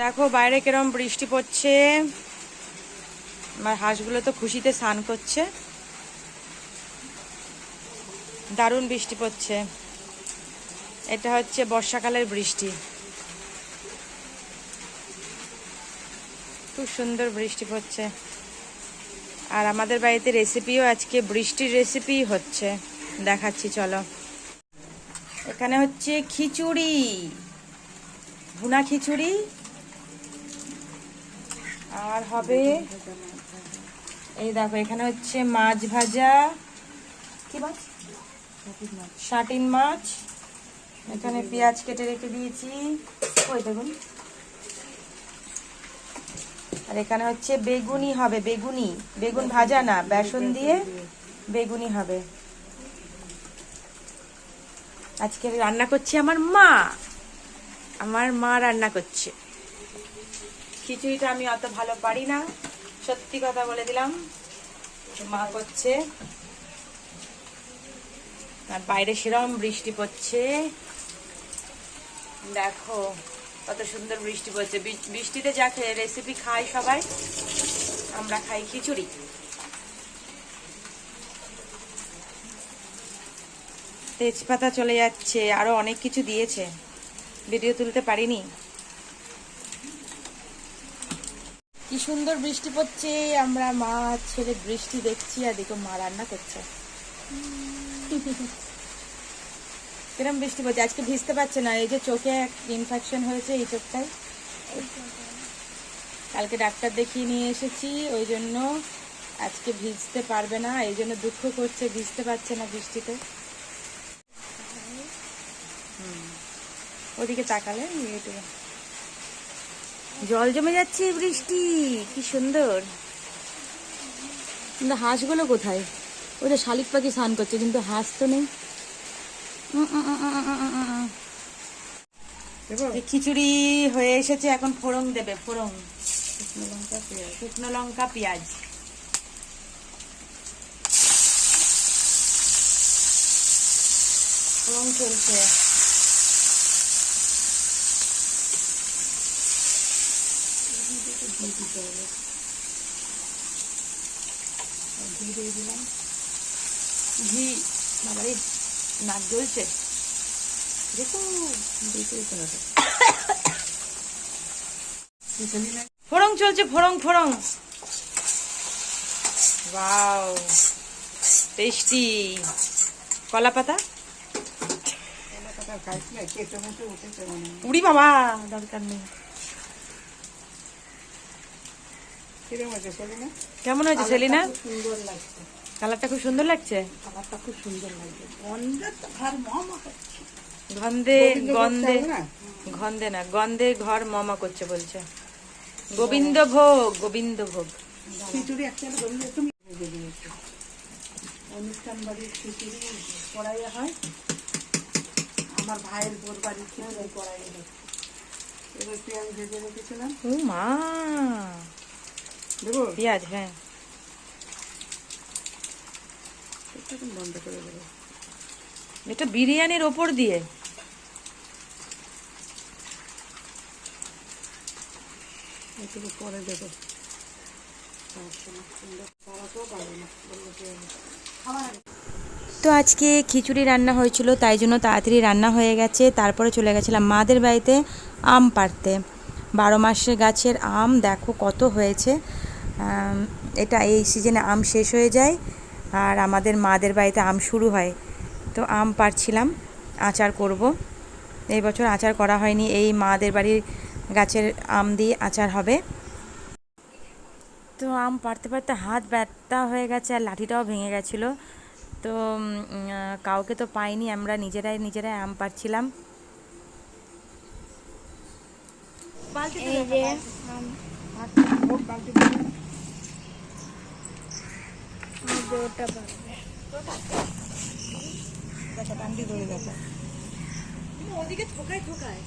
দেখো বাইরে কিরম বৃষ্টি পড়ছে। আমার হাঁসগুলো তো খুশিতে স্নান করছে। দারুণ বৃষ্টি পড়ছে। এটা হচ্ছে বর্ষাকালের বৃষ্টি। খুব সুন্দর বৃষ্টি পড়ছে। আর আমাদের বাড়িতে রেসিপিও আজকে বৃষ্টির রেসিপি হচ্ছে। দেখাচ্ছি, চলো। এখানে হচ্ছে খিচুড়ি। ভুনা খিচুড়ি। আর হবে এই দেখো, এখানে হচ্ছে মাছ ভাজা। কি মাছ? শাটিন মাছ। এখানে পেঁয়াজ কেটে রেখে দিয়েছি। ওই দেখুন। আর এখানে হচ্ছে বেগুনি হবে, বেগুনি। বেগুন ভাজা না, বেসন দিয়ে বেগুনি হবে। আজকে রান্না করছি আমার মা। আমার মা রান্না করছে। খিচুড়িটা আমি অত ভালো পারি না। সত্যি কথা বলে দিলাম। মা করছে। আর বাইরে সেরম বৃষ্টি পড়ছে। দেখো, কত সুন্দর বৃষ্টি পড়ছে। বৃষ্টিতে যা রেসিপি খাই সবাই, আমরা খাই খিচুড়ি। তেজপাতা চলে যাচ্ছে, আরও অনেক কিছু দিয়েছে। ভিডিও তুলতে পারিনি। কি সুন্দর বৃষ্টি পড়ছে, আমরা মা ছেলে বৃষ্টি দেখছি আর দেখো মা রান্না করছে। কিরম বৃষ্টি পড়ছে? আজকে ভিজতে পারছে না, এই যে চোখে ইনফেকশন হয়েছে এই চোখটায় কালকে ডাক্তার দেখিয়ে নিয়ে এসেছি, ওই জন্য আজকে ভিজতে পারবে না, এই জন্য দুঃখ করছে, ভিজতে পারছে না বৃষ্টিতে। ওদিকে তাকালে ইউটিউবে জল জমে যাচ্ছে বৃষ্টি কি সুন্দর। কিন্তু হাঁসগুলো কোথায়? ওই যে শালিক পাখি স্নান করছে কিন্তু হাঁস তো নেই। খিচুড়ি হয়ে এসেছে এখন ফোড়ন দেবে ফোড়ন। শুকনো লঙ্কা পেঁয়াজ। শুকনো লঙ্কা পেঁয়াজ। ফোড়ন চলছে। ঘি বাবারে নাক জ্বলছে দেখো দেখো কোনোটা ফোড়ং চলছে ফোড়ং ফোড়ং ওয়াও টেস্টি কলা পাতা উড়ি বাবা দরকার নেই। কেমন হয়েছে সেলিনা? সুন্দর লাগছে। কালারটা খুব সুন্দর লাগছে? খাবারটা খুব সুন্দর লাগছে। গন্ধে গন্ধে গন্ধে না? গন্ধে ঘর মমা করছে বলছে। গোবিন্দ ভোগ গোবিন্দ ভোগ। খিচুড়ি একটা অনুষ্ঠান বাড়ির খিচুড়ি কড়াইয়ে হয়। আমার ভাইয়ের বোর কড়াইয়ে হচ্ছে এবার পেঁয়াজ ভেজে রেখেছিলাম। ও মা! দেবো পেঁয়াজ হ্যাঁ। বন্ধ করে দেবো। এটা বিরিয়ানির ওপর দিয়ে। এটুকু পরে দেবো। তো আজকে খিচুড়ি রান্না হয়েছিল তাই জন্য তাড়াতাড়ি রান্না হয়ে গেছে। তারপরে চলে গেছিলাম মাদের বাড়িতে আম পাড়তে। বারো মাসের গাছের আম দেখো কত হয়েছে। এটা এই সিজনে আম শেষ হয়ে যায় আর আমাদের মাদের বাড়িতে আম শুরু হয় তো আম পাড়ছিলাম আচার করব এই বছর আচার করা হয়নি এই মাদের বাড়ির গাছের আম দিয়ে আচার হবে তো আম পাড়তে পারতে হাত ব্যথা হয়ে গেছে আর লাঠিটাও ভেঙে গেছিল তো কাউকে তো পাইনি আমরা নিজেরাই নিজেরাই আম বালতি দেবো আমি পারবে দেখা ডান্ডি ধরে দেখা। ওদিকে ঠোকায় ঠোকায়।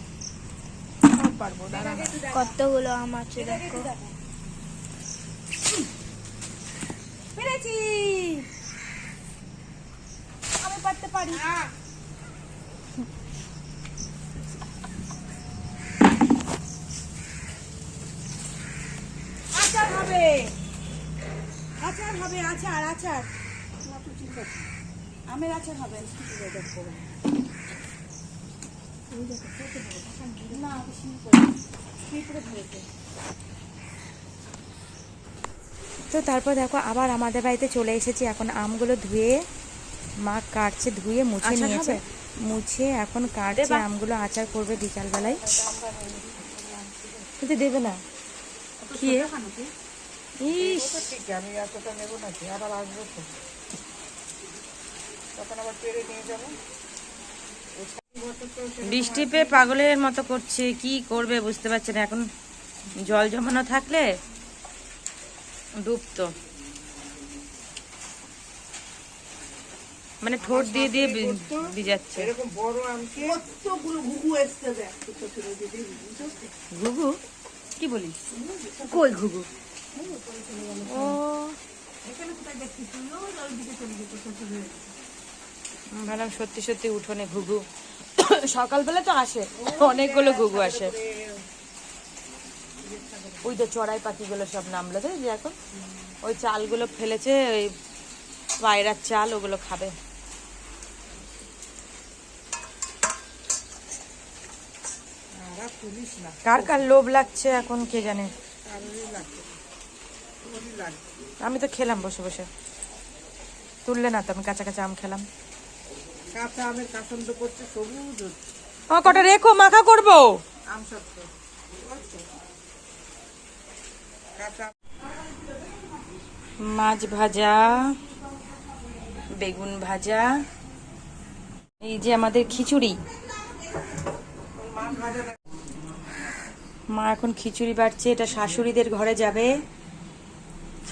পারব দাঁড়া কতগুলো আম আছে দেখো পেরেছি। আমি পারতে পারি। হবে। আচার হবে আচার আচার। না তো ঠিক আছে। আমের আচার হবে না তো তারপর দেখো আবার আমাদের বাড়িতে চলে এসেছি। এখন আমগুলো ধুয়ে মা কাটছে ধুয়ে মুছে নিয়েছে। মুছে এখন কাটছে আমগুলো আচার করবে বিকালবেলায়। কিন্তু দেবে না। ঠিক আমি এতটা নেব নাকি আবার আসব তো তখন আবার পেরে নিয়ে যাব বৃষ্টি পেয়ে পাগলের মতো করছে কি করবে বুঝতে পারছে না। এখন জল জমানো থাকলে ডুবতো। মানে ঠোঁট দিয়ে দিয়ে ভিজাচ্ছে। এরকম বড় আমকে কতগুলো ঘুঘু এসছে দেখ ছোট ছোট দিদি বুঝছ ঘুঘু? কি বলিস? কই ঘুঘু? ও। ভাবলাম সত্যি সত্যি উঠোনে ঘুঘু। সকালবেলা তো আসে অনেকগুলো ঘুঘু আসে। ওই তো চড়াই পাখিগুলো সব নামলো তো যে এখন? ওই চালগুলো ফেলেছে ওই পায়রার চাল ওগুলো খাবে। কার কার লোভ লাগছে এখন কে জানে? আমি তো খেলাম বসে বসে। তুললে না তো আমি কাঁচা কাঁচা আম খেলাম। কাঁচা আমের কাসন্দ করছে সবুজ ও কটা রেখো মাখা করব। আম সত্য মাছ ভাজা বেগুন ভাজা এই যে আমাদের খিচুড়ি। মা এখন খিচুড়ি বাড়ছে এটা শাশুড়িদের ঘরে যাবে।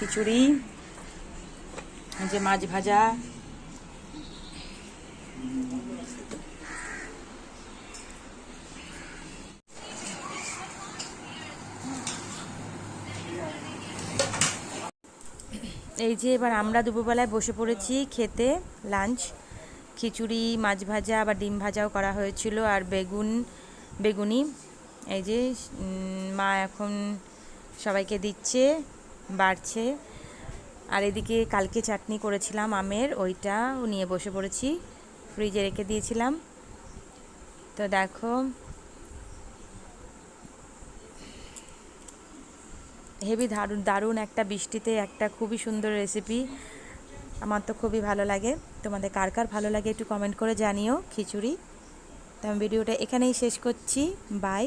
খিচুড়ি যে মাছ ভাজা। এই যে এবার আমরা দুপুরবেলায় বসে পড়েছি খেতে লাঞ্চ খিচুড়ি, মাছ ভাজা বা ডিম ভাজাও করা হয়েছিল, আর বেগুন, বেগুনি। এই যে মা এখন সবাইকে দিচ্ছে। বাড়ছে। আর এদিকে কালকে চাটনি করেছিলাম আমের, ওইটা নিয়ে বসে পড়েছি। ফ্রিজে রেখে দিয়েছিলাম। তো দেখো, হেভি দারুণ দারুণ একটা বৃষ্টিতে, একটা খুবই সুন্দর রেসিপি আমার তো খুবই ভালো লাগে। তোমাদের কার কার ভালো লাগে একটু কমেন্ট করে জানিও খিচুড়ি। তো আমি ভিডিওটা এখানেই শেষ করছি। বাই